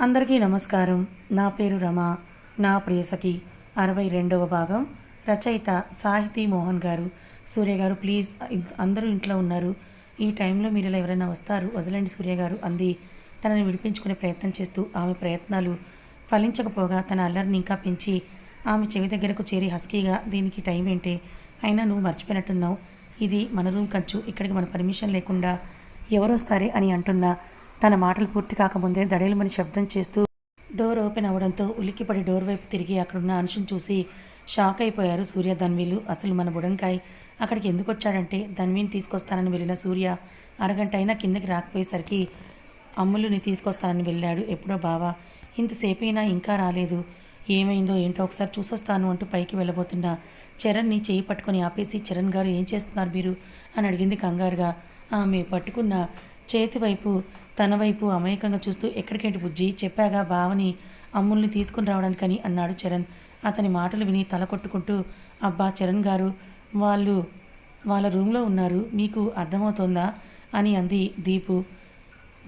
అందరికీ నమస్కారం. నా పేరు రమ. నా ప్రేయసకి అరవై రెండవ భాగం. రచయిత సాహితీ మోహన్ గారు. సూర్య గారు ప్లీజ్ అందరూ ఇంట్లో ఉన్నారు. ఈ టైంలో మీరు ఇలా ఎవరైనా వస్తారు వదలండి సూర్య గారు అంది. తనని విడిపించుకునే ప్రయత్నం చేస్తూ ఆమె ప్రయత్నాలు ఫలించకపోగా తన అల్లరిని ఇంకా పెంచి ఆమె చెవి దగ్గరకు చేరి హస్కీగా దీనికి టైం ఏంటి? అయినా నువ్వు మర్చిపోయినట్టున్నావు. ఇది మన రూమ్ కంచు ఇక్కడికి మన పర్మిషన్ లేకుండా ఎవరొస్తారే? అని అంటున్నా తన మాటలు పూర్తి కాకముందే దడేలమని శబ్దం చేస్తూ డోర్ ఓపెన్ అవడంతో ఉలిక్కిపడి డోర్ వైపు తిరిగి అక్కడున్న అంశం చూసి షాక్ అయిపోయారు సూర్య ధన్వీలు. అసలు మన బుడంకాయ్ అక్కడికి ఎందుకు వచ్చాడంటే ధన్వీని తీసుకొస్తానని వెళ్ళిన సూర్య అరగంట అయినా కిందకి రాకపోయేసరికి అమ్ములుని తీసుకొస్తానని వెళ్ళాడు ఎప్పుడో బావా. ఇంతసేపైనా ఇంకా రాలేదు. ఏమైందో ఏంటో ఒకసారి చూసొస్తాను అంటూ పైకి వెళ్ళబోతున్న చరణ్ని చేయి పట్టుకొని ఆపేసి చరణ్ గారు ఏం చేస్తున్నారు మీరు? అని అడిగింది కంగారుగా. ఆమె పట్టుకున్న చేతి వైపు తన వైపు అమాయకంగా చూస్తూ ఎక్కడికేంటి బుజ్జి? చెప్పాగా బావని అమ్ముల్ని తీసుకుని రావడానికని అన్నాడు చరణ్. అతని మాటలు విని తల కొట్టుకుంటూ అబ్బా చరణ్ గారు వాళ్ళు వాళ్ళ రూమ్లో ఉన్నారు మీకు అర్థమవుతోందా? అని అంది దీపు.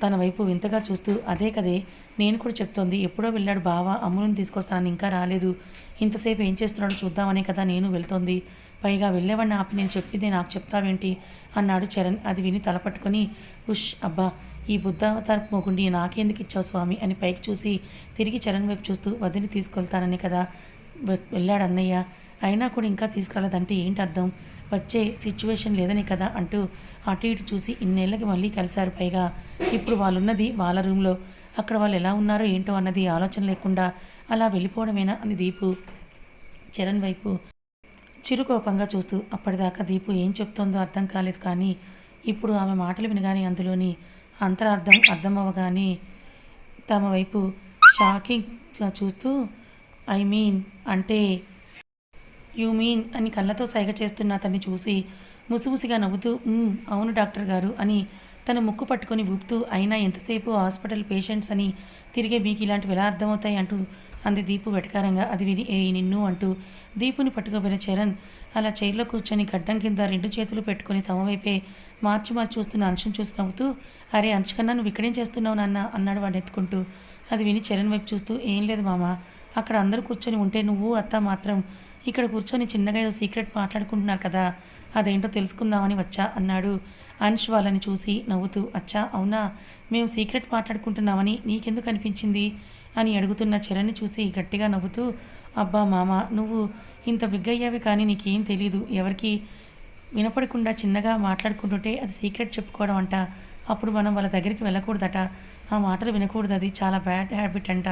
తన వైపు వింతగా చూస్తూ అదే కదే నేను కూడా చెప్తోంది. ఎప్పుడో వెళ్ళాడు బావ అమ్ములను తీసుకొస్తానని ఇంకా రాలేదు. ఇంతసేపు ఏం చేస్తున్నాడో చూద్దామనే కదా నేను వెళ్తోంది. పైగా వెళ్ళేవాడిని ఆపి నేను చెప్పింది నాకు చెప్తావేంటి? అన్నాడు చరణ్. అది విని తలపట్టుకొని ఉష్ అబ్బా ఈ బుద్ధావతార మొగుండి నాకెందుకు ఇచ్చావు స్వామి అని పైకి చూసి తిరిగి చరణ్ వైపు చూస్తూ వదిలి తీసుకెళ్తానని కదా వెళ్ళాడు అన్నయ్య. అయినా కూడా ఇంకా తీసుకురాలేదంటే ఏంటి అర్థం? వచ్చే సిచ్యువేషన్ లేదని కదా అంటూ అటు ఇటు చూసి ఇన్నేళ్ళకి మళ్ళీ కలిశారు పైగా. ఇప్పుడు వాళ్ళున్నది వాళ్ళ రూమ్లో. అక్కడ వాళ్ళు ఎలా ఉన్నారో ఏంటో అన్నది ఆలోచన లేకుండా అలా వెళ్ళిపోవడమేనా అని దీపు. చరణ్ వైపు చిరుకోపంగా చూస్తూ అప్పటిదాకా దీపు ఏం చెప్తోందో అర్థం కాలేదు కానీ ఇప్పుడు ఆమె మాటలు వినగానే అందులోని అంతరార్థం అర్థం అవ్వగానే తమ వైపు షాకింగ్గా చూస్తూ ఐ మీన్ అంటే యూ మీన్ అని కళ్ళతో సైగ చేస్తున్న అతన్ని చూసి ముసిముసిగా నవ్వుతూ అవును డాక్టర్ గారు అని తను ముక్కు పట్టుకొని ఊపుతూ అయినా ఎంతసేపు హాస్పిటల్ పేషెంట్స్ అని తిరిగే మీకు ఇలాంటివి ఎలా అర్థమవుతాయి? అంటూ అంది దీపు వెటకారంగా. అది విని ఏ నిన్ను అంటూ దీపుని పట్టుకోబోయిన చరణ్ అలా చైర్లో కూర్చొని గడ్డం కింద రెండు చేతులు పెట్టుకొని తమ వైపే మార్చి మార్చి చూస్తున్న అంశం చూసి నవ్వుతూ అరే అంశకన్నా నువ్వు ఇక్కడేం చేస్తున్నావు నాన్న? అన్నాడు వాడు ఎత్తుకుంటూ. అది విని చరణ్ వైపు చూస్తూ ఏం లేదు మామ అక్కడ అందరూ కూర్చొని ఉంటే నువ్వు అత్త మాత్రం ఇక్కడ కూర్చొని చిన్నగా ఏదో సీక్రెట్ మాట్లాడుకుంటున్నారు కదా అదేంటో తెలుసుకుందామని వచ్చా అన్నాడు అంష్ వాళ్ళని చూసి నవ్వుతూ. అచ్చా అవునా? మేము సీక్రెట్ మాట్లాడుకుంటున్నామని నీకెందుకు అనిపించింది? అని అడుగుతున్న చరణ్ని చూసి గట్టిగా నవ్వుతూ అబ్బా మామ నువ్వు ఇంత బిగ్గయ్యావి కానీ నీకేం తెలీదు. ఎవరికి వినపడకుండా చిన్నగా మాట్లాడుకుంటుంటే అది సీక్రెట్ చెప్పుకోవడం అంట. అప్పుడు మనం వాళ్ళ దగ్గరికి వెళ్ళకూడదట. ఆ మాటలు వినకూడదు. అది చాలా బ్యాడ్ హ్యాబిట్ అంట.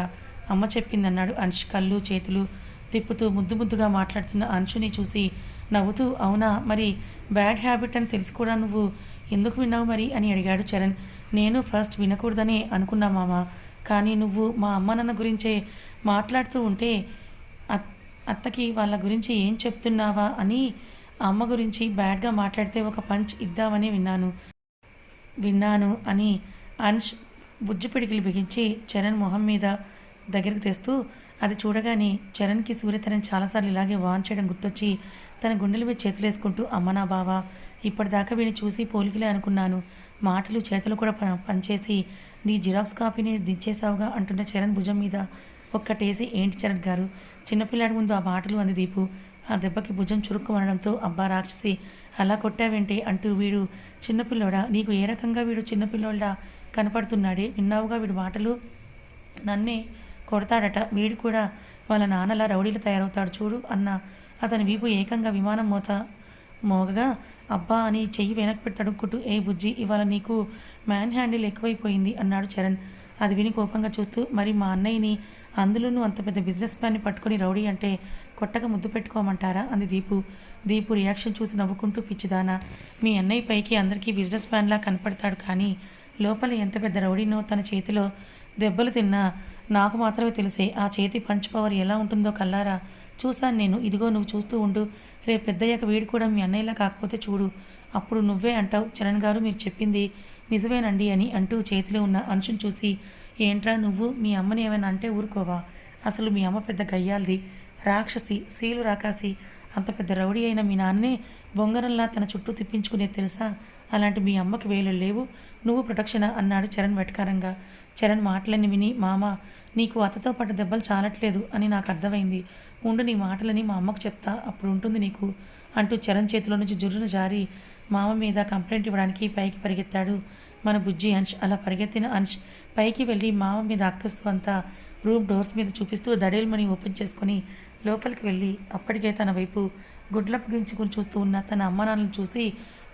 అమ్మ చెప్పిందన్నాడు అంశ్ కళ్ళు చేతులు తిప్పుతూ ముద్దు ముద్దుగా మాట్లాడుతున్న అంశుని చూసి నవ్వుతూ అవునా? మరి బ్యాడ్ హ్యాబిట్ అని తెలిసి కూడా నువ్వు ఎందుకు విన్నావు మరి? అని అడిగాడు చరణ్. నేను ఫస్ట్ వినకూడదనే అనుకున్నా మామ. కానీ నువ్వు మా అమ్మ నాన్న గురించే మాట్లాడుతూ ఉంటే అత్- అత్తకి వాళ్ళ గురించి ఏం చెప్తున్నావా అని అమ్మ గురించి బ్యాడ్గా మాట్లాడితే ఒక పంచ్ ఇద్దామని విన్నాను. విన్నాను అని అంశ్ బుజ్జి పిడికిలు బిగించి చరణ్ మొహం మీద దగ్గరికి తెస్తూ అది చూడగానే చరణ్కి సూర్యతరన్ చాలాసార్లు ఇలాగే వాన్ చేయడం గుర్తొచ్చి తన గుండెల మీద చేతులు వేసుకుంటూ అమ్మ నా బావా ఇప్పటిదాకా వీడిని చూసి పోలికలే అనుకున్నాను. మాటలు చేతులు కూడా ప- పనిచేసి నీ జిరాక్స్ కాపీని దించేశావుగా అంటున్న చరణ్ భుజం మీద ఒక్కటేసి ఏంటి చరణ్ గారు? చిన్నపిల్లాడి ముందు ఆ మాటలు అంది దీపు. ఆ దెబ్బకి భుజం చురుక్కుమనడంతో అబ్బా రాక్షసి అలా కొట్టావేంటి? అంటూ వీడు చిన్నపిల్లోడా నీకు ఏ రకంగా వీడు చిన్నపిల్లోడా కనపడుతున్నాడే? విన్నావుగా వీడు మాటలు? నన్నే కొడతాడట. వీడు కూడా వాళ్ళ నాన్నలా రౌడీలు తయారవుతాడు చూడు అన్న అతని వీపు ఏకంగా విమానం మోత మోగగా అబ్బా అని చెయ్యి వెనక్కి పెట్టి అడుక్కుంటూ ఏ బుజ్జి ఇవాళ నీకు మ్యాన్ హ్యాండిల్ ఎక్కువైపోయింది అన్నాడు చరణ్. అది విని కోపంగా చూస్తూ మరి మా అన్నయ్యని అందులోనూ అంత పెద్ద బిజినెస్ మ్యాన్ని పట్టుకొని రౌడీ అంటే కొట్టగా ముద్దు పెట్టుకోమంటారా? అంది దీపు. దీపు రియాక్షన్ చూసి నవ్వుకుంటూ పిచ్చిదానా మీ అన్నయ్య పైకి అందరికీ బిజినెస్ మ్యాన్లా కనపడతాడు కానీ లోపల ఎంత పెద్ద రౌడీనో తన చేతిలో దెబ్బలు తిన్నా నాకు మాత్రమే తెలిసే ఆ చేతి పంచ్ పవర్ ఎలా ఉంటుందో కల్లారా? చూశాను నేను. ఇదిగో నువ్వు చూస్తూ ఉండు. రేపు పెద్దయ్యాక వీడు కూడా మీ అన్నయ్యలా కాకపోతే చూడు. అప్పుడు నువ్వే అంటావు చరణ్ గారు మీరు చెప్పింది నిజమేనండి అని అంటూ చేతిలో ఉన్న అంశం చూసి ఏంట్రా నువ్వు? మీ అమ్మని ఏమైనా అంటే ఊరుకోవా? అసలు మీ అమ్మ పెద్ద గయ్యాలది. రాక్షసి శీలు రాకాసి అంత పెద్ద రౌడీ అయిన మీ నాన్నే బొంగరంలా తన చుట్టూ తిప్పించుకునేది తెలుసా? అలాంటి మీ అమ్మకి వేలు లేవు. నువ్వు ప్రొటెక్షనా? అన్నాడు చరణ్ వెటకారంగా. చరణ్ మాటలని విని మామ నీకు అతతో పాటు దెబ్బలు చాలట్లేదు అని నాకు అర్థమైంది. ఉండు నీ మాటలని మా అమ్మకు చెప్తా అప్పుడు ఉంటుంది నీకు అంటూ చరణ్ చేతిలో నుంచి జుర్రును జారి మామ మీద కంప్లైంట్ ఇవ్వడానికి పైకి పరిగెత్తాడు. మన బుజ్జి అంశ్ అలా పరిగెత్తిన అంశ్ పైకి వెళ్ళి మామ మీద అక్కసు అంతా రూమ్ డోర్స్ మీద చూపిస్తూ దడేల్మని ఓపెన్ చేసుకొని లోపలికి వెళ్ళి అప్పటికే తన వైపు గుడ్లప్పగించుకుని చూస్తూ ఉన్న తన అమ్మ చూసి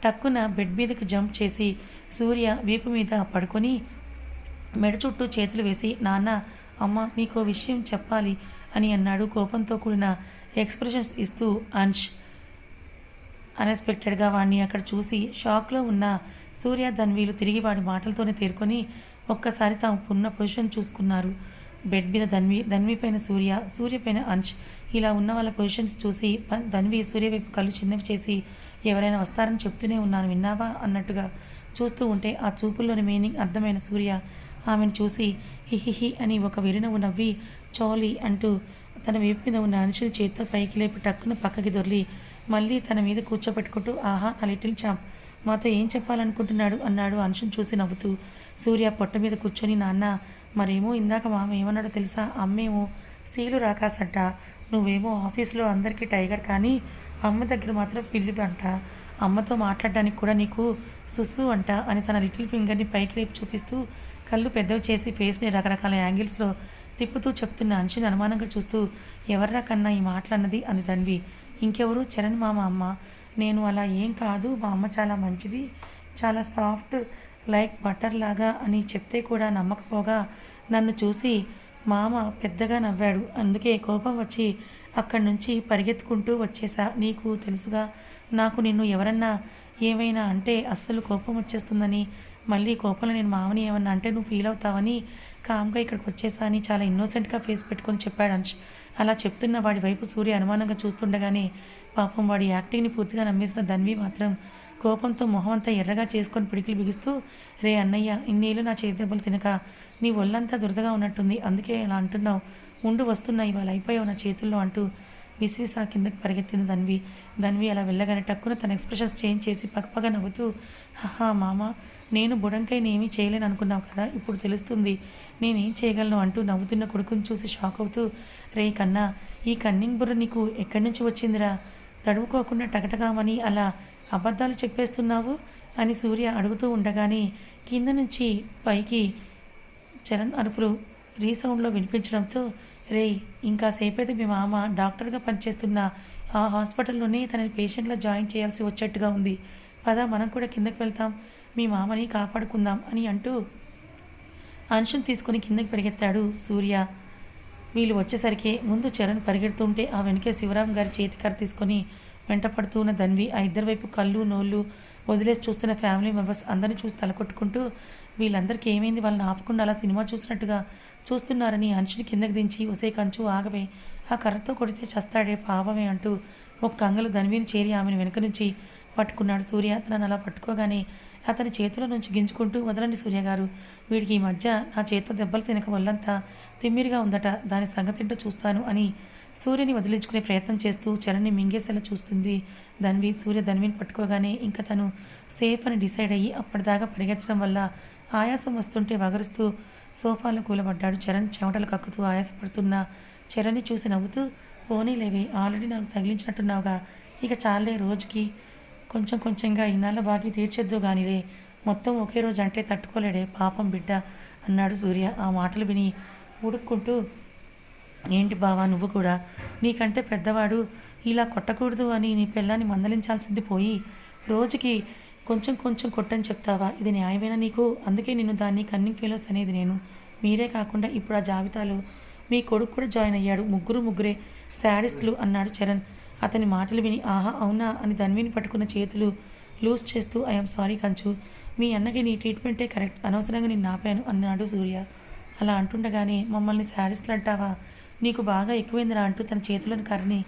టక్కున బెడ్ మీదకి జంప్ చేసి సూర్య వీపు మీద పడుకొని మెడ చుట్టూ చేతులు వేసి నాన్న అమ్మ మీకు విషయం చెప్పాలి. అని అన్నాడు. కోపంతో కూడిన ఎక్స్ప్రెషన్స్ ఇస్తూ అంశ్ అన్ఎక్స్పెక్టెడ్గా వాడిని అక్కడ చూసి షాక్లో ఉన్న సూర్య ధన్వీలు తిరిగి వాడి మాటలతోనే తేరుకొని ఒక్కసారి తాము ఉన్న పొజిషన్ చూసుకున్నారు. బెడ్ మీద ధన్వి ధన్వి పైన సూర్య సూర్య పైన అంచ్ ఇలా ఉన్న వాళ్ళ పొజిషన్స్ చూసి ధన్వి సూర్య వైపు కళ్ళు చిన్నవి చేసి ఎవరైనా వస్తారని చెప్తూనే ఉన్నాను విన్నావా? అన్నట్టుగా చూస్తూ ఉంటే ఆ చూపుల్లోని మీనింగ్ అర్థమైన సూర్య ఆమెను చూసి హిహిహి అని ఒక విరినవ్వు నవ్వి చోలి అంటూ తన వైపు మీద ఉన్న అంశుని చేతితో పైకి లేపి టక్కున పక్కకి దొర్లి మళ్ళీ తన మీద కూర్చోపెట్టుకుంటూ ఆహా నా లిటిల్ చాంప్ మాతో ఏం చెప్పాలనుకుంటున్నాడు? అన్నాడు అనుషుని చూసి నవ్వుతూ. సూర్య పొట్ట మీద కూర్చొని నాన్న మరేమో ఇందాక మామ ఏమన్నాడో తెలుసా? అమ్మేమో సీలు రాకాసంట. నువ్వేమో ఆఫీస్లో అందరికీ టైగర్ కానీ అమ్మ దగ్గర మాత్రం పిల్లి అంట. అమ్మతో మాట్లాడడానికి కూడా నీకు సుస్సు అంట అని తన లిటిల్ ఫింగర్ని పైకి లేపి చూపిస్తూ కళ్ళు పెద్దవి చేసి ఫేస్ని రకరకాల యాంగిల్స్లో తిప్పుతూ చెప్తున్న అంశుని అనుమానంగా చూస్తూ ఎవర్రా కన్నా ఈ మాటలన్నది? అని తన్వి. ఇంకెవరు? చరణ్ మామ అమ్మ. నేను అలా ఏం కాదు. మా అమ్మ చాలా మంచిది. చాలా సాఫ్ట్ లైక్ బటర్ లాగా అని చెప్తే కూడా నమ్మకపోగా నన్ను చూసి మామ పెద్దగా నవ్వాడు. అందుకే కోపం వచ్చి అక్కడి నుంచి పరిగెత్తుకుంటూ వచ్చేసా. నీకు తెలుసుగా నాకు నిన్ను ఎవరన్నా ఏమైనా అంటే అస్సలు కోపం వచ్చేస్తుందని మళ్ళీ కోపంలో నేను మామని ఏమన్నా అంటే నువ్వు ఫీల్ అవుతావని కామ్గా ఇక్కడికి వచ్చేసా అని చాలా ఇన్నోసెంట్గా ఫేస్ పెట్టుకొని చెప్పాడు అంశ్ అలా చెప్తున్న వాడి వైపు సూర్య అనుమానంగా చూస్తుండగానే పాపం వాడి యాక్టింగ్ని పూర్తిగా నమ్మేసిన ధన్వి మాత్రం కోపంతో మొహం అంతా ఎర్రగా చేసుకొని పిడికిలు బిగిస్తూ రే అన్నయ్య ఇన్నేళ్ళు నా చేతి దెబ్బలు తినక నీ ఒళ్ళంతా దురదగా ఉన్నట్టుంది. అందుకే ఇలా అంటున్నావు. ఉండు వస్తున్నా ఇవాళ అయిపోయావు నా చేతుల్లో అంటూ విసివిసా కిందకి పరిగెత్తింది ధన్వి. ధన్వి అలా వెళ్ళగానే టక్కున తన ఎక్స్ప్రెషన్స్ చేంజ్ చేసి పక్కపక్క నవ్వుతూ హహా మామ నేను బుడంకైన ఏమీ చేయలేను అనుకున్నావు కదా ఇప్పుడు తెలుస్తుంది. నేనేం చేయగలను అంటూ నవ్వుతున్న కొడుకుని చూసి షాక్ అవుతూ రే కన్నా ఈ కన్నింగ్ బుర్ర నీకు ఎక్కడి నుంచి వచ్చిందిరా? తడువుకోకుండా టకటకామని అలా అబద్ధాలు చెప్పేస్తున్నావు? అని సూర్య అడుగుతూ ఉండగానే కింద నుంచి పైకి చరణ్ అరుపులు రీసౌండ్లో వినిపించడంతో రేయ్ ఇంకాసేపైతే మీ మామ డాక్టర్గా పనిచేస్తున్న ఆ హాస్పిటల్లోనే తనని పేషెంట్లో జాయిన్ చేయాల్సి వచ్చేట్టుగా ఉంది. పద మనం కూడా కిందకి వెళ్తాం. మీ మామని కాపాడుకుందాం అని అంటూ అంశం తీసుకుని కిందకి పరిగెత్తాడు సూర్య. వీళ్ళు వచ్చేసరికి ముందు చరణ్ పరిగెడుతుంటే ఆ వెనుకే శివరాం గారి చేతికర తీసుకొని వెంట పడుతూ ఉన్న ధన్వి ఆ ఇద్దరి వైపు కళ్ళు నోళ్ళు వదిలేసి చూస్తున్న ఫ్యామిలీ మెంబర్స్ అందరిని చూసి తలకొట్టుకుంటూ వీళ్ళందరికీ ఏమైంది? వాళ్ళని ఆపకుండా అలా సినిమా చూసినట్టుగా చూస్తున్నారని అంచుని కిందకి దించి ఒసే కంచు ఆగవే ఆ కర్రతో కొడితే చస్తాడే పాపమే అంటూ ఒక కంగలు ధన్విని చేరి ఆమెను వెనుక నుంచి పట్టుకున్నాడు సూర్య. తనను అలా పట్టుకోగానే అతని చేతుల నుంచి గింజుకుంటూ వదలండి సూర్య గారు. వీడికి ఈ మధ్య నా చేతితో దెబ్బలు తినక వల్లంతా తిమ్మిరిగా ఉందట. దాని సంగతింటూ చూస్తాను అని సూర్యని వదిలించుకునే ప్రయత్నం చేస్తూ చరణ్ని మింగేసేలా చూస్తుంది. ధన్వి సూర్య ధన్విని పట్టుకోగానే ఇంకా తను సేఫ్ అని డిసైడ్ అయ్యి అప్పటిదాకా పరిగెత్తడం వల్ల ఆయాసం వస్తుంటే వగరుస్తూ సోఫాలో కూలబడ్డాడు చరణ్. చెమటలు కక్కుతూ ఆయాసపడుతున్న చరణ్ని చూసి నవ్వుతూ పోనీలేవే ఆల్రెడీ నాకు తగిలించినట్టున్నావుగా. ఇక చాలే రోజుకి కొంచెం కొంచెంగా ఇన్నాళ్ళ బాగి తీర్చేద్దు గానిలే. మొత్తం ఒకే రోజు అంటే తట్టుకోలేడే. పాపం బిడ్డ అన్నాడు సూర్య. ఆ మాటలు విని ఉడుక్కుంటూ ఏంటి బావా నువ్వు కూడా? నీకంటే పెద్దవాడు ఇలా కొట్టకూడదు అని నీ పిల్లాన్ని మందలించాల్సింది పోయి రోజుకి కొంచెం కొంచెం కొట్టని చెప్తావా? ఇది న్యాయమేనా నీకు? అందుకే నిన్ను దాన్ని కన్నింగ్ ఫెలోస్ అనేది నేను. మీరే కాకుండా ఇప్పుడు ఆ జాబితాలో మీ కొడుకు కూడా జాయిన్ అయ్యాడు. ముగ్గురు ముగ్గురే శారీస్లు అన్నాడు చరణ్. అతని మాటలు విని ఆహా అవునా? అని ధన్విని పట్టుకున్న చేతులు లూజ్ చేస్తూ ఐఎమ్ సారీ కంచు. మీ అన్నకి నీ ట్రీట్మెంటే కరెక్ట్. అనవసరంగా నేను ఆపాను అన్నాడు సూర్య. అలా అంటుండగానే మమ్మల్ని శాడిస్ట్లు అంటావా? నీకు బాగా ఎక్కువైందిరా అంటూ తన చేతులను కర్రని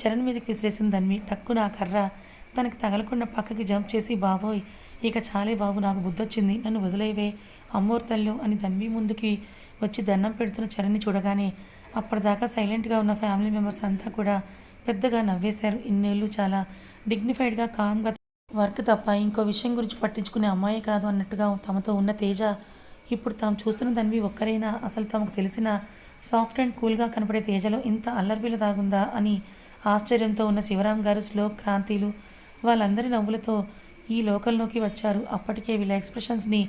చరణ్ మీదకి విసిరేసిన ధన్వి. టక్కున ఆ కర్ర తనకు తగలకుండా పక్కకి జంప్ చేసి బాబోయ్ ఇక చాలే బాబు నాకు బుద్ధొచ్చింది. నన్ను వదిలేవే అమ్మోరు తల్లు అని ధన్వి ముందుకి వచ్చి దండం పెడుతున్న చరణ్ని చూడగానే అప్పటిదాకా సైలెంట్గా ఉన్న ఫ్యామిలీ మెంబర్స్ అంతా కూడా పెద్దగా నవ్వేశారు. ఇన్నేళ్ళు చాలా డిగ్నిఫైడ్గా కామ్గా వర్క్ తప్ప ఇంకో విషయం గురించి పట్టించుకునే అమ్మాయి కాదు అన్నట్టుగా తమతో ఉన్న తేజ ఇప్పుడు తాము చూస్తున్న దానివి ఒక్కరైనా? అసలు తమకు తెలిసిన సాఫ్ట్ అండ్ కూల్గా కనపడే తేజలో ఇంత అల్లర్బిల దాగుందా అని ఆశ్చర్యంతో ఉన్న శివరాం గారు శ్లోక్ క్రాంతిలు వాళ్ళందరి నవ్వులతో ఈ లోకంలోకి వచ్చారు. అప్పటికే వీళ్ళ ఎక్స్ప్రెషన్స్ని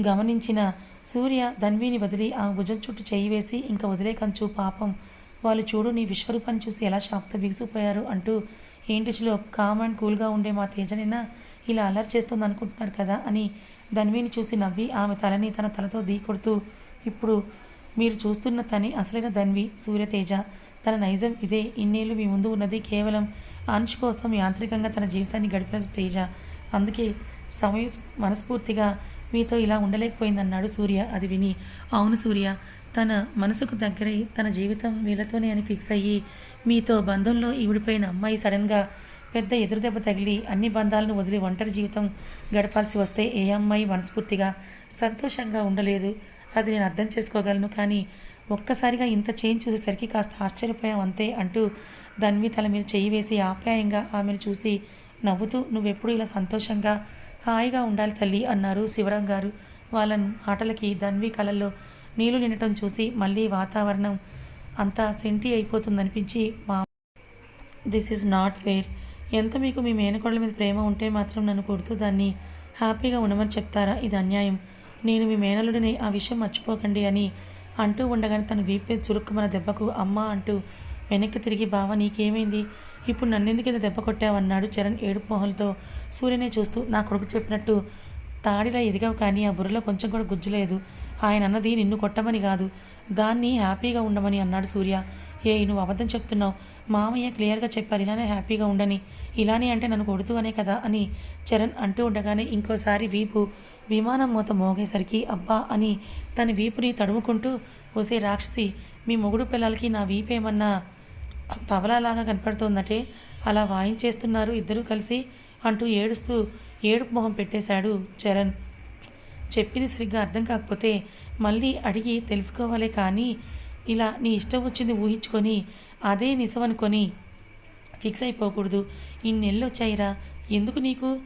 గమనించిన సూర్య ధన్వీని వదిలి ఆ భుజం చుట్టూ చేయి వేసి ఇంకా వదిలే కంచు పాపం వాళ్ళు చూడు నీ విశ్వరూపాన్ని చూసి ఎలా షాక్తో బిగుసిపోయారు అంటూ ఏంటి శ్లోక్ కామ్ అండ్ కూల్గా ఉండే మా తేజనైనా ఇలా అల్లరి చేస్తుంది అనుకుంటున్నారు కదా అని ధన్విని చూసి నవ్వి ఆమె తలని తన తలతో కొడుతూ ఇప్పుడు మీరు చూస్తున్న తని అసలైన ధన్వి సూర్యతేజ తన నైజం ఇదే. ఇన్నేళ్ళు మీ ముందు ఉన్నది కేవలం అంశ్ కోసం యాంత్రికంగా తన జీవితాన్ని గడిపిన తేజ. అందుకే సమయం మనస్ఫూర్తిగా మీతో ఇలా ఉండలేకపోయిందన్నాడు సూర్య. అది విని అవును సూర్య తన మనసుకు దగ్గరై తన జీవితం వీళ్ళతోనే అని ఫిక్స్ అయ్యి మీతో బంధంలో ఈవిడిపోయిన అమ్మాయి సడన్గా పెద్ద ఎదురుదెబ్బ తగిలి అన్ని బంధాలను వదిలి ఒంటరి జీవితం గడపాల్సి వస్తే ఏ అమ్మాయి మనస్ఫూర్తిగా సంతోషంగా ఉండలేదు. అది నేను అర్థం చేసుకోగలను కానీ ఒక్కసారిగా ఇంత చేంజ్ చూసేసరికి కాస్త ఆశ్చర్యపోయాం అంతే అంటూ ధన్వి తల మీద చేయి వేసి ఆప్యాయంగా ఆమెను చూసి నవ్వుతూ నువ్వెప్పుడు ఇలా సంతోషంగా హాయిగా ఉండాలి తల్లి అన్నారు శివరాం గారు. వాళ్ళ మాటలకి ధన్వి కళల్లో నీళ్ళు నిండటం చూసి మళ్ళీ వాతావరణం అంతా సెంటి అయిపోతుందనిపించి మా దిస్ ఈజ్ నాట్ ఫేర్ ఎంత మీకు మీ మేనకోడల మీద ప్రేమ ఉంటే మాత్రం నన్ను కొడుతూ దాన్ని హ్యాపీగా ఉండమని చెప్తారా? ఇది అన్యాయం. నేను మీ మేనలుడిని ఆ విషయం మర్చిపోకండి అని అంటూ ఉండగానే తన వీపే చురుక్కుమన్న దెబ్బకు అమ్మ అంటూ వెనక్కి తిరిగి బావ నీకేమైంది? ఇప్పుడు నన్నెందుకు ఇంత దెబ్బ కొట్టావన్నాడు చరణ్ ఏడుపు మొహలతో సూర్యనే చూస్తూ నా కొడుకు చెప్పినట్టు తాడిలా ఎదిగావు కానీ ఆ బుర్రలో కొంచెం కూడా గుజ్జులేదు ఆయన అన్నది నిన్ను కొట్టమని కాదు. దాన్ని హ్యాపీగా ఉండమని అన్నాడు సూర్య. ఏ నువ్వు అబద్ధం చెప్తున్నావు. మామయ్య క్లియర్గా చెప్పారు ఇలానే హ్యాపీగా ఉండని. ఇలానే అంటే నన్ను కొడుతూ అనే కదా అని చరణ్ అంటూ ఉండగానే ఇంకోసారి వీపు విమానం మూత మోగేసరికి అబ్బా అని తన వీపుని తడుముకుంటూ ఓసే రాక్షసి మీ మొగుడు పిల్లలకి నా వీపు ఏమన్నా తబలాలాగా కనపడుతోందటే. అలా వాయించేస్తున్నారు ఇద్దరూ కలిసి అంటూ ఏడుస్తూ ఏడుపు మొహం పెట్టేశాడు చరణ్. చెప్పింది సరిగ్గా అర్థం కాకపోతే మళ్ళీ అడిగి తెలుసుకోవాలి కానీ ఇలా నీ ఇష్టం వచ్చింది ఊహించుకొని అదే నిజమనుకొని ఫిక్స్ అయిపోకూడదు. ఇన్నెళ్ళు వచ్చాయిరా. ఎందుకు నీకు?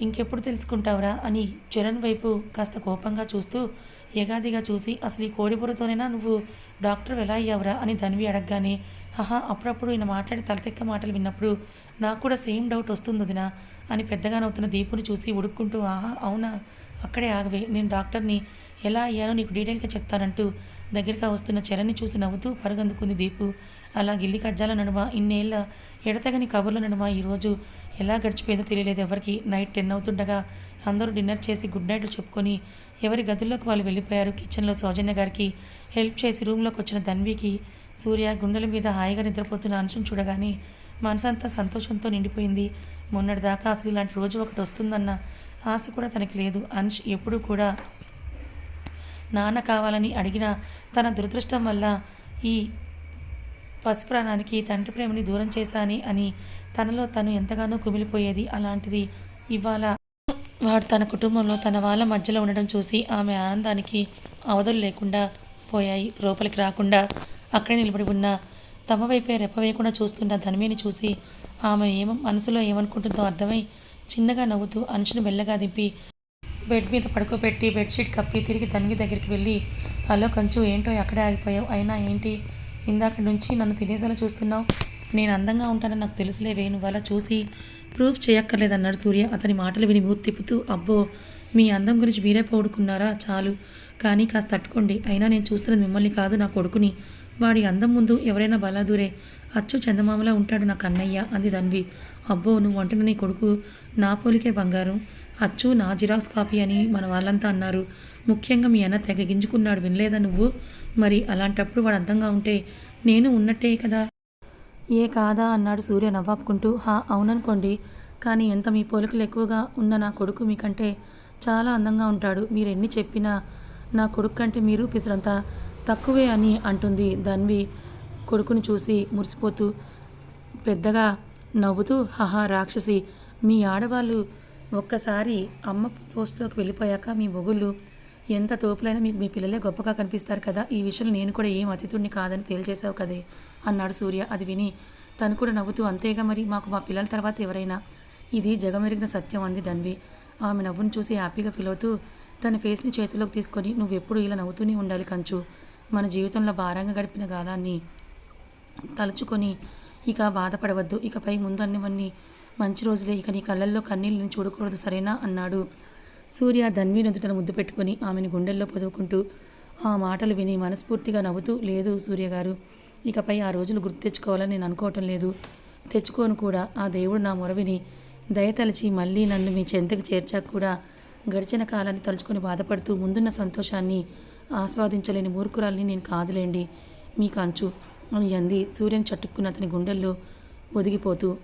ఇంకెప్పుడు తెలుసుకుంటావురా అని చరణ్ వైపు కాస్త కోపంగా చూస్తూ యగాదిగా చూసి అసలు ఈ కోడిబుర్రతోనైనా నువ్వు డాక్టర్ ఎలా అయ్యావురా? అని ధన్వి అడగగానే ఆహా అప్పుడప్పుడు ఈయన మాట్లాడే తలతెక్క మాటలు విన్నప్పుడు నాకు కూడా సేమ్ డౌట్ వస్తుంది వదినా అని పెద్దగా నవ్వుతున్న దీపుని చూసి ఉడుక్కుంటూ ఆహా అవునా? అక్కడే ఆగవే. నేను డాక్టర్ని ఎలా అయ్యానో నీకు డీటెయిల్గా చెప్తానంటూ దగ్గరగా వస్తున్న చరణ్ని చూసి నవ్వుతూ పరుగందుకుంది దీపు. అలా గిల్లి కజ్జాల నడుమ ఇన్నేళ్ళ ఎడతగని కబుర్ల నడుమ ఈరోజు ఎలా గడిచిపోయిందో తెలియలేదు ఎవరికి. నైట్ టెన్ అవుతుండగా అందరూ డిన్నర్ చేసి గుడ్ నైట్లు చెప్పుకొని ఎవరి గదుల్లోకి వాళ్ళు వెళ్ళిపోయారు. కిచెన్లో సౌజన్య గారికి హెల్ప్ చేసి రూమ్లోకి వచ్చిన ధన్వికి సూర్య గుండెల మీద హాయిగా నిద్రపోతున్న అంశం చూడగానే మనసంతా సంతోషంతో నిండిపోయింది. మొన్నటిదాకా అసలు ఇలాంటి రోజు ఒకటి వస్తుందన్న ఆశ కూడా తనకి లేదు. అంశ్ ఎప్పుడూ కూడా నాన్న కావాలని అడిగిన తన దురదృష్టం వల్ల ఈ పసిప్రాణానికి తండ్రి ప్రేమని దూరం చేశాని అని తనలో తను ఎంతగానో కుమిలిపోయేది. అలాంటిది ఇవాళ వాడు తన కుటుంబంలో తన వాళ్ళ మధ్యలో ఉండడం చూసి ఆమె ఆనందానికి అవధులు లేకుండా పోయాయి. లోపలికి రాకుండా అక్కడే నిలబడి ఉన్న తమ వైపే రెప్పవేయకుండా చూస్తున్న ధనమేని చూసి ఆమె ఏమ మనసులో ఏమనుకుంటుందో అర్థమై చిన్నగా నవ్వుతూ అనుషుని మెల్లగా దింపి బెడ్ మీద పడుకోబెట్టి బెడ్షీట్ కప్పి తిరిగి ధన్వి దగ్గరికి వెళ్ళి హలో కంచు ఏంటో అక్కడే ఆగిపోయావు? అయినా ఏంటి? ఇందాక నుంచి నన్ను తినేసేలా చూస్తున్నావు. నేను అందంగా ఉంటానని నాకు తెలుసులేవే. నువ్వు అలా చూసి ప్రూఫ్ చేయక్కర్లేదన్నాడు సూర్య. అతని మాటలు విని మూతి తిప్పుతూ అబ్బో మీ అందం గురించి మీరే పోడుకున్నారా చాలు. కానీ కాస్త తట్టుకోండి. అయినా నేను చూస్తున్నది మిమ్మల్ని కాదు నా కొడుకుని. వాడి అందం ముందు ఎవరైనా బలాదూరే అచ్చు చందమామలా ఉంటాడు నా కన్నయ్య అంది ధన్వి. అబ్బో నువ్వు అంటున్న నీ కొడుకు నా పోలికే బంగారం. అచ్చు నా జిరాక్స్ కాపీ అని మన వాళ్ళంతా అన్నారు. ముఖ్యంగా మీ అన్న తెగ గింజుకున్నాడు వినలేదా నువ్వు? మరి అలాంటప్పుడు వాడు అందంగా ఉంటే నేను ఉన్నట్టే కదా? ఏ కాదా అన్నాడు సూర్య నవ్వాపుకుంటూ. హా అవుననుకోండి. కానీ ఎంత మీ పోలికలు ఎక్కువగా ఉన్న నా కొడుకు మీకంటే చాలా అందంగా ఉంటాడు. మీరు ఎన్ని చెప్పినా నా కొడుకు కంటే మీరు పిసరంతా తక్కువే అని అంటుంది ధన్వి కొడుకుని చూసి మురిసిపోతూ పెద్దగా నవ్వుతూ హహా రాక్షసి మీ ఆడవాళ్ళు ఒక్కసారి అమ్మ పోస్ట్లోకి వెళ్ళిపోయాక మీ మొగుళ్ళు ఎంత తోపులైనా మీకు మీ పిల్లలే గొప్పగా కనిపిస్తారు కదా ఈ విషయంలో నేను కూడా ఏం అతిథుడిని కాదని తేల్చేశావు కదే అన్నాడు సూర్య. అది విని తను కూడా నవ్వుతూ అంతేగా మరి మాకు మా పిల్లల తర్వాత ఎవరైనా ఇది జగమెరిగిన సత్యం అంది ధన్వి. ఆమె నవ్వును చూసి హ్యాపీగా ఫీల్ అవుతూ తన ఫేస్ని చేతిలోకి తీసుకొని నువ్వెప్పుడు ఇలా నవ్వుతూనే ఉండాలి కంచు మన జీవితంలో భారంగా గడిపిన కాలాన్ని తలుచుకొని ఇక బాధపడవద్దు. ఇకపై ముందన్నవన్నీ మంచి రోజులే. ఇక నీ కళ్ళల్లో కన్నీళ్ళని చూడకూడదు సరేనా? అన్నాడు. సూర్య ధన్వి నుదుటన ముద్దు పెట్టుకొని ఆమెను గుండెల్లో పొదువుకుంటూ ఆ మాటలు విని మనస్ఫూర్తిగా నవ్వుతూ లేదు సూర్య గారు ఇకపై ఆ రోజులు గుర్తు తెచ్చుకోవాలని నేను అనుకోవటం లేదు. తెచ్చుకోను కూడా. ఆ దేవుడు నా మొరవిని దయతలిచి మళ్ళీ నన్ను మీ చెంతకు చేర్చాక కూడా గడిచిన కాలాన్ని తలుచుకొని బాధపడుతూ ముందున్న సంతోషాన్ని ఆస్వాదించలేని మూర్ఖురాల్ని నేను కాదులేండి. మీ కంచు. అని అంది. సూర్యం చట్టుకున్న అతని గుండెల్లో ఒదిగిపోతూ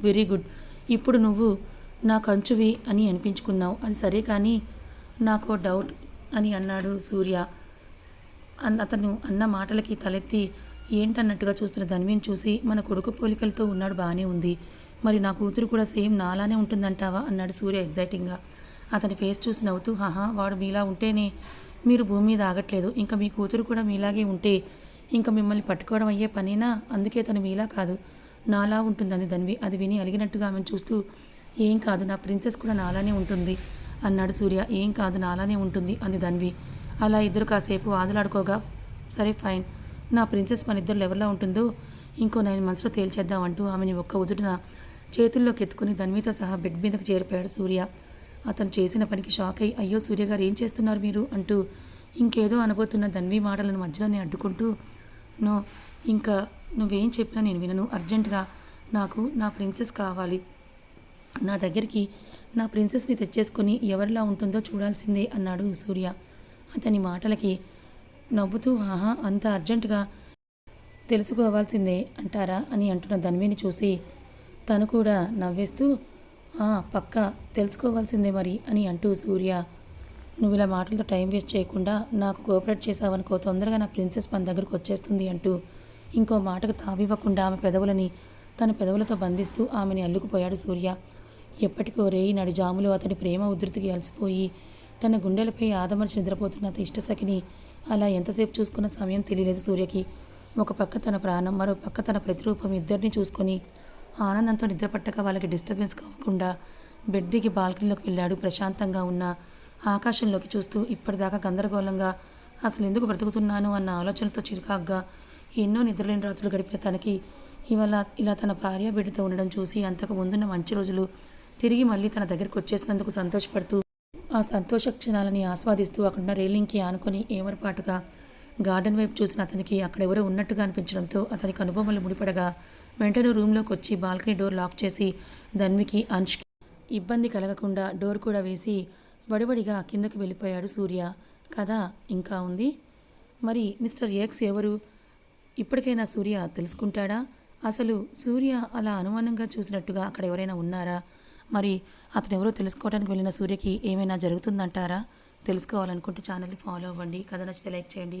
వెరీ గుడ్. ఇప్పుడు నువ్వు నా కంచువి అని అనిపించుకున్నావు. అది సరే కానీ నాకు డౌట్ అని అన్నాడు సూర్య. అతను అన్న మాటలకి తలెత్తి ఏంటన్నట్టుగా చూస్తున్న ధన్విని చూసి మన కొడుకు పోలికలతో ఉన్నాడు బాగానే ఉంది. మరి నా కూతురు కూడా సేమ్ నాలానే ఉంటుందంటావా? అన్నాడు సూర్య ఎగ్జైటింగ్గా అతని ఫేస్ చూసి నవ్వుతూ హాహా వాడు మీలా ఉంటేనే మీరు భూమి మీద ఆగట్లేదు. ఇంకా మీ కూతురు కూడా మీలాగే ఉంటే ఇంకా మిమ్మల్ని పట్టుకోవడం అయ్యే పనేనా? అందుకే తను మీలా కాదు. నాలా ఉంటుందని ధన్వి. అది విని అలిగినట్టుగా ఆమెను చూస్తూ ఏం కాదు నా ప్రిన్సెస్ కూడా నాలానే ఉంటుంది అన్నాడు సూర్య. ఏం కాదు నాలానే ఉంటుంది అంది ధన్వి. అలా ఇద్దరు కాసేపు వాదులాడుకోగా సరే ఫైన్. నా ప్రిన్సెస్ మన ఇద్దరు ఎవరిలో ఉంటుందో ఇంకో నైన్ మంత్స్లో తేల్చేద్దామంటూ ఆమెని ఒక్క ఉదుటిన చేతుల్లోకి ఎత్తుకుని ధన్వితో సహా బెడ్ మీదకు చేరిపోయాడు సూర్య. అతను చేసిన పనికి షాక్ అయి అయ్యో సూర్య గారు ఏం చేస్తున్నారు మీరు? అంటూ ఇంకేదో అనబోతున్న ధన్వి మాటలను మధ్యలోనే అడ్డుకుంటూ నో ఇంకా నువ్వేం చెప్పినా నేను వినను. అర్జెంటుగా నాకు నా ప్రిన్సెస్ కావాలి. నా దగ్గరికి నా ప్రిన్సెస్ని తెచ్చేసుకొని ఎవరిలా ఉంటుందో చూడాల్సిందే అన్నాడు సూర్య. అతని మాటలకి నవ్వుతూ ఆహా అంత అర్జెంటుగా తెలుసుకోవాల్సిందే అంటారా అని అంటున్న ధన్విని చూసి తను కూడా నవ్వేస్తూ పక్క తెలుసుకోవాల్సిందే మరి అని అంటూ సూర్య నువ్వు ఇలా మాటలతో టైం వేస్ట్ చేయకుండా నాకు కోఆపరేట్ చేసావనుకో తొందరగా నా ప్రిన్సెస్ మన దగ్గరకు వచ్చేస్తుంది అంటూ ఇంకో మాటకు తావివ్వకుండా ఆమె పెదవులని తన పెదవులతో బంధిస్తూ ఆమెని అల్లుకుపోయాడు సూర్య. ఎప్పటికో రేయి నడిజాములు అతని ప్రేమ ఉధృతికి అలసిపోయి తన గుండెలపై ఆదమర్చి నిద్రపోతున్న అతని ఇష్టసఖిని అలా ఎంతసేపు చూసుకున్న సమయం తెలియలేదు సూర్యకి. ఒక పక్క తన ప్రాణం మరో పక్క తన ప్రతిరూపం ఇద్దరిని చూసుకొని ఆనందంతో నిద్రపట్టక వాళ్ళకి డిస్టర్బెన్స్ కాకుండా బెడ్ దిగి బాల్కనీలోకి వెళ్ళాడు. ప్రశాంతంగా ఉన్న ఆకాశంలోకి చూస్తూ ఇప్పటిదాకా గందరగోళంగా అసలు ఎందుకు బ్రతుకుతున్నాను అన్న ఆలోచనతో చిరుకాగ్గా ఎన్నో నిద్రలేని రాత్రులు గడిపిన తనకి ఇవాళ ఇలా తన భార్య బిడ్డతో ఉండడం చూసి అంతకు ముందున్న మంచి రోజులు తిరిగి మళ్ళీ తన దగ్గరికి వచ్చేసినందుకు సంతోషపడుతూ ఆ సంతోష క్షణాలని ఆస్వాదిస్తూ అక్కడున్న రైలింగ్కి ఆనుకొని ఏమరపాటుగా గార్డెన్ వైపు చూసిన అతనికి అక్కడ ఎవరో ఉన్నట్టుగా అనిపించడంతో అతనికి అనుభవములు ముడిపడగా వెంటనే రూమ్లోకి వచ్చి బాల్కనీ డోర్ లాక్ చేసి ధన్వికి అంష్కి ఇబ్బంది కలగకుండా డోర్ కూడా వేసి వడివడిగా కిందకు వెళ్ళిపోయాడు సూర్య. కథ ఇంకా ఉంది? మరి మిస్టర్ ఎక్స్ ఎవరు? ఇప్పటికైనా సూర్య తెలుసుకుంటాడా? అసలు సూర్య అలా అనుమానంగా చూసినట్టుగా అక్కడ ఎవరైనా ఉన్నారా? మరి అతను ఎవరో తెలుసుకోవడానికి వెళ్ళిన సూర్యకి ఏమైనా జరుగుతుందంటారా? తెలుసుకోవాలనుకుంటే ఛానల్ని ఫాలో అవ్వండి. కథ నచ్చితే లైక్ చేయండి.